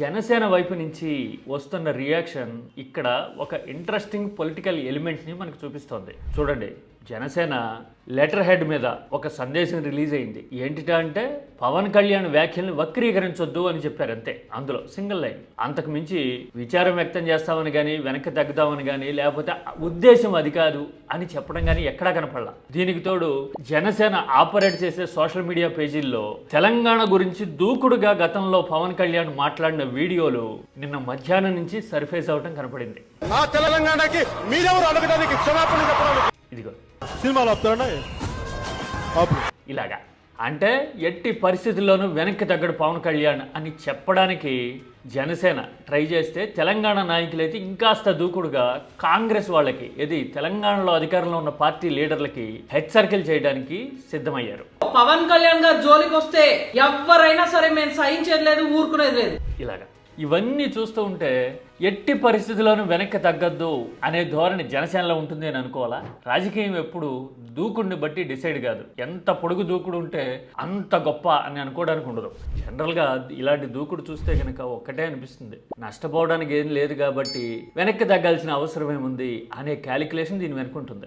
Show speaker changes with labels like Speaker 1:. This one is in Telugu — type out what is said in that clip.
Speaker 1: జనసేన వైపు నుంచి వస్తున్న రియాక్షన్ ఇక్కడ ఒక ఇంట్రెస్టింగ్ పొలిటికల్ ఎలిమెంట్ని మనకు చూపిస్తోంది. చూడండి. జనసేన లెటర్ హెడ్ మీద ఒక సందేశం రిలీజ్ అయింది. ఏంటిటా అంటే పవన్ కళ్యాణ్ వ్యాఖ్యల్ని వక్రీకరించొద్దు అని చెప్పారు అంతే. అందులో సింగిల్ లైన్. అంతకు మించి విచారం వ్యక్తం చేస్తామని కానీ వెనక్కి తగ్గుదామని కానీ లేకపోతే ఉద్దేశం అది కాదు అని చెప్పడం కానీ ఎక్కడా కనపడలా. దీనికి తోడు జనసేన ఆపరేట్ చేసే సోషల్ మీడియా పేజీల్లో తెలంగాణ గురించి దూకుడుగా గతంలో పవన్ కళ్యాణ్ మాట్లాడిన వీడియోలు నిన్న మధ్యాహ్నం నుంచి సర్ఫేస్ అవడం కనపడింది.
Speaker 2: నా తెలంగాణకి మీరెవరు అడగడానికి క్షమాపణ
Speaker 1: ఇదిగో.
Speaker 2: సినిమాలు ఆపుతారా ఆపు
Speaker 1: ఇలాగా. అంటే ఎట్టి పరిస్థితుల్లోనూ వెనక్కి తగ్గడు పవన్ కళ్యాణ్ అని చెప్పడానికి జనసేన ట్రై చేస్తే తెలంగాణ నాయకులైతే ఇంకాస్త దూకుడుగా కాంగ్రెస్ వాళ్ళకి ఇది తెలంగాణలో అధికారంలో ఉన్న పార్టీ లీడర్లకి హెచ్చరికలు చేయడానికి సిద్ధమయ్యారు.
Speaker 3: పవన్ కళ్యాణ్ గారు జోలికి వస్తే ఎవరైనా సరే మేము సహించేది లేదు ఊరుకునేది లేదు.
Speaker 1: ఇలాగా. ఇవన్నీ చూస్తూ ఉంటే ఎట్టి పరిస్థితుల్లోనూ వెనక్కి తగ్గద్దు అనే ధోరణి జనసేనలో ఉంటుంది అని అనుకోవాలా? రాజకీయం ఎప్పుడు దూకుడిని బట్టి డిసైడ్ కాదు. ఎంత పొడుగు దూకుడు ఉంటే అంత గొప్ప అని అనుకోవడానికి ఉండదు. జనరల్గా ఇలాంటి దూకుడు చూస్తే కనుక ఒక్కటే అనిపిస్తుంది. నష్టపోవడానికి ఏం లేదు కాబట్టి వెనక్కి తగ్గాల్సిన అవసరం ఏముంది అనే క్యాలిక్యులేషన్ దీని వెనుకుంటుంది.